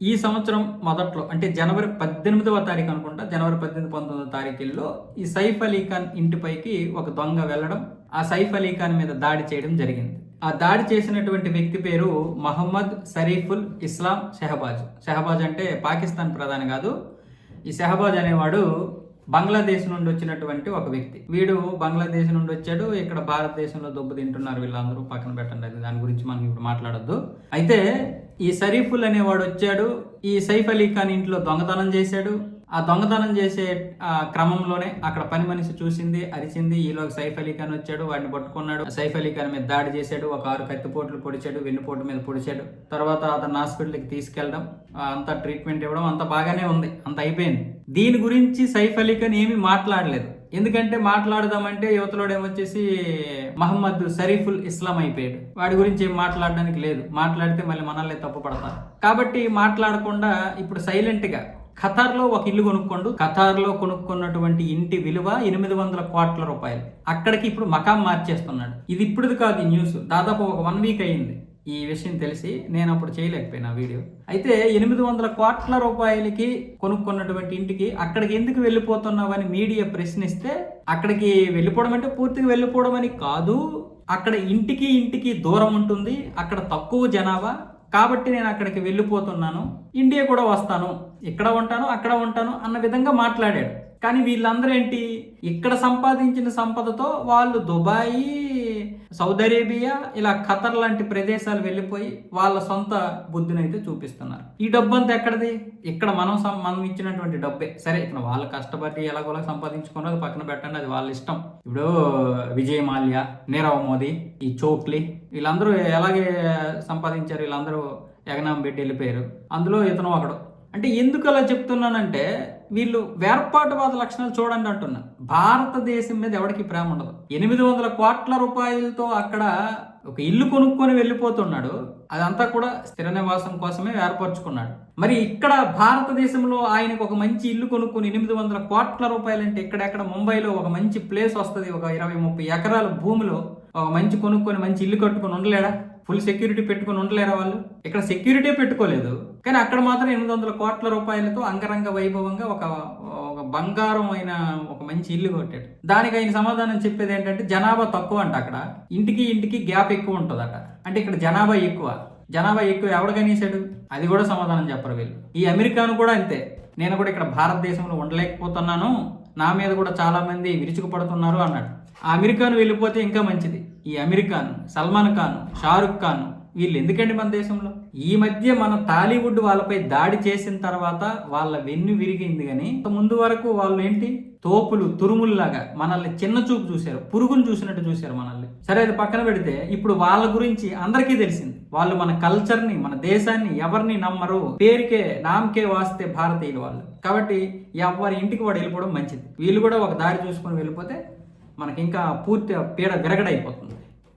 ఈ సంవత్సరం మొదట్లో అంటే జనవరి పద్దెనిమిదవ తారీఖు అనుకుంటా జనవరి పద్దెనిమిది పంతొమ్మిదవ తారీఖుల్లో ఈ సైఫ్ అలీ ఖాన్ ఇంటిపైకి ఒక దొంగ వెళ్ళడం ఆ సైఫ్ అలీ ఖాన్ మీద దాడి చేయడం జరిగింది. ఆ దాడి చేసినటువంటి వ్యక్తి పేరు మహమ్మద్ షరీఫుల్ ఇస్లాం షెహబాజ్. షెహబాజ్ అంటే పాకిస్తాన్ ప్రధాని కాదు. ఈ షెహబాజ్ అనేవాడు బంగ్లాదేశ్ నుండి వచ్చినటువంటి ఒక వ్యక్తి. వీడు బంగ్లాదేశ్ నుండి వచ్చాడు ఇక్కడ భారతదేశంలో దెబ్బ తింటున్నారు వీళ్ళందరూ పక్కన పెట్టండి అది దాని గురించి మనం ఇప్పుడు మాట్లాడొద్దు. అయితే ఈ షరీఫుల్ అనేవాడు వచ్చాడు ఈ సైఫ్ అలీ ఖాన్ ఇంట్లో దొంగతనం చేశాడు ఆ దొంగతనం చేసే క్రమంలోనే అక్కడ పని మనిషి చూసింది అరిచింది. ఈలోకి సైఫ్ అలీ ఖాన్ వచ్చాడు వాడిని పట్టుకున్నాడు. సైఫ్ అలీ ఖాన్ మీద దాడి చేశాడు ఒక ఆరు కత్తిపోట్లు పొడిచాడు వెన్నుపోటు మీద పొడిచాడు. తర్వాత అతను హాస్పిటల్కి తీసుకెళ్ళడం అంత ట్రీట్మెంట్ ఇవ్వడం అంత బాగానే ఉంది అంత అయిపోయింది. దీని గురించి సైఫ్ అలీ ఖాన్ ఏమీ మాట్లాడలేదు. ఎందుకంటే మాట్లాడదామంటే యువతలోడేమొచ్చేసి మహమ్మద్ షరీఫుల్ ఇస్లాం అయిపోయాడు. వాడి గురించి ఏం మాట్లాడడానికి లేదు. మాట్లాడితే మళ్ళీ మనల్ని తప్పు పడతారు కాబట్టి మాట్లాడకుండా ఇప్పుడు సైలెంట్గా ఖతార్లో ఒక ఇల్లు కొనుక్కోండు. ఖతార్లో కొనుక్కున్నటువంటి ఇంటి విలువ ఎనిమిది వందల కోట్ల రూపాయలు. అక్కడికి ఇప్పుడు మకాం మార్చేస్తున్నాడు. ఇది ఇప్పుడుది కాదు ఈ న్యూస్. దాదాపు ఒక వన్ వీక్ అయింది ఈ విషయం తెలిసి నేను అప్పుడు చేయలేకపోయినా వీడియో. అయితే ఎనిమిది వందల కోట్ల రూపాయలకి కొనుక్కున్నటువంటి ఇంటికి అక్కడికి ఎందుకు వెళ్ళిపోతున్నావని మీడియా ప్రశ్నిస్తే అక్కడికి వెళ్ళిపోవడం అంటే పూర్తిగా వెళ్ళిపోవడం అని కాదు. అక్కడ ఇంటికి ఇంటికి దూరం ఉంటుంది. అక్కడ తక్కువ జనాభా. కాబట్టి నేను అక్కడికి వెళ్ళిపోతున్నాను ఇండియా కూడా వస్తాను ఇక్కడ ఉంటాను అక్కడ ఉంటాను అన్న విధంగా మాట్లాడాడు. కానీ వీళ్ళందరూ ఏంటి? ఇక్కడ సంపాదించిన సంపదతో వాళ్ళు దుబాయ్ సౌదీ అరేబియా ఇలా ఖతర్ లాంటి ప్రదేశాలు వెళ్ళిపోయి వాళ్ళ సొంత బుద్ధిని అయితే చూపిస్తున్నారు. ఈ డబ్బు అంతా ఎక్కడది? ఇక్కడ మనం సం- మనం ఇచ్చినటువంటి డబ్బే. సరే ఇక్కడ వాళ్ళు కష్టపడి ఎలాగోలా సంపాదించుకున్నది పక్కన పెట్టండి అది వాళ్ళ ఇష్టం. ఇప్పుడు విజయ్ మాల్యా నీరవ్ మోదీ ఈ చోక్లీ వీళ్ళందరూ ఎలాగే సంపాదించారు? వీళ్ళందరూ ఎగనాం పెట్టి వెళ్ళిపోయారు. అందులో ఇతను ఒకడు. అంటే ఎందుకు అలా చెప్తున్నానంటే వీళ్ళు వేర్పాటువాద లక్షణాలు చూడండి అంటున్నా. భారతదేశం మీద ఎవరికి ప్రేమ ఉండదు. ఎనిమిది వందల కోట్ల రూపాయలతో అక్కడ ఒక ఇల్లు కొనుక్కొని వెళ్ళిపోతున్నాడు. అదంతా కూడా స్థిర నివాసం కోసమే ఏర్పరచుకున్నాడు. మరి ఇక్కడ భారతదేశంలో ఆయనకు ఒక మంచి ఇల్లు కొనుక్కొని ఎనిమిది వందల కోట్ల రూపాయలంటే ఇక్కడెక్కడ ముంబైలో ఒక మంచి ప్లేస్ వస్తుంది. ఒక ఇరవై ముప్పై ఎకరాల భూమిలో ఒక మంచి కొనుక్కొని మంచి ఇల్లు కట్టుకొని ఉండలేడా? ఫుల్ సెక్యూరిటీ పెట్టుకుని ఉండలేరా వాళ్ళు? ఇక్కడ సెక్యూరిటీ పెట్టుకోలేదు. కానీ అక్కడ మాత్రం ఎనిమిది వందల కోట్ల రూపాయలతో అంగరంగ వైభవంగా ఒక ఒక బంగారం అయిన ఒక మంచి ఇల్లు కొట్టాడు. దానికి ఆయన సమాధానం చెప్పేది ఏంటంటే జనాభా తక్కువ అంట అక్కడ. ఇంటికి ఇంటికి గ్యాప్ ఎక్కువ ఉంటుందట. అంటే ఇక్కడ జనాభా ఎక్కువ. జనాభా ఎక్కువ ఎవడు కనీసాడు? అది కూడా సమాధానం చెప్పరు వీళ్ళు. ఈ అమెరికాను కూడా అంతే. నేను కూడా ఇక్కడ భారతదేశంలో ఉండలేకపోతున్నాను. నా మీద కూడా చాలా మంది విరుచుకుపడుతున్నారు అన్నాడు. ఆ అమెరికాను వెళ్ళిపోతే ఇంకా మంచిది. ఈ అమెరికాను సల్మాన్ ఖాన్ షారుఖ్ ఖాన్ వీళ్ళు ఎందుకండి మన దేశంలో? ఈ మధ్య మన టాలీవుడ్ వాళ్ళపై దాడి చేసిన తర్వాత వాళ్ళ వెన్ను విరిగింది కానీ ముందు వరకు వాళ్ళు ఏంటి? తోపులు తురుముల్లాగా మనల్ని చిన్న చూపు చూశారు పురుగును చూసినట్టు చూశారు మనల్ని. సరే అది పక్కన పెడితే ఇప్పుడు వాళ్ళ గురించి అందరికీ తెలిసింది. వాళ్ళు మన కల్చర్ని మన దేశాన్ని ఎవరిని నమ్మరు? పేరుకే నామకే వాస్తే భారతీయులు వాళ్ళు. కాబట్టి ఎవరి ఇంటికి వాడు వెళ్ళిపోవడం మంచిది. వీళ్ళు కూడా ఒక దారి చూసుకొని వెళ్ళిపోతే మనకి ఇంకా పూర్తి పీడ విరగడైపోతుంది.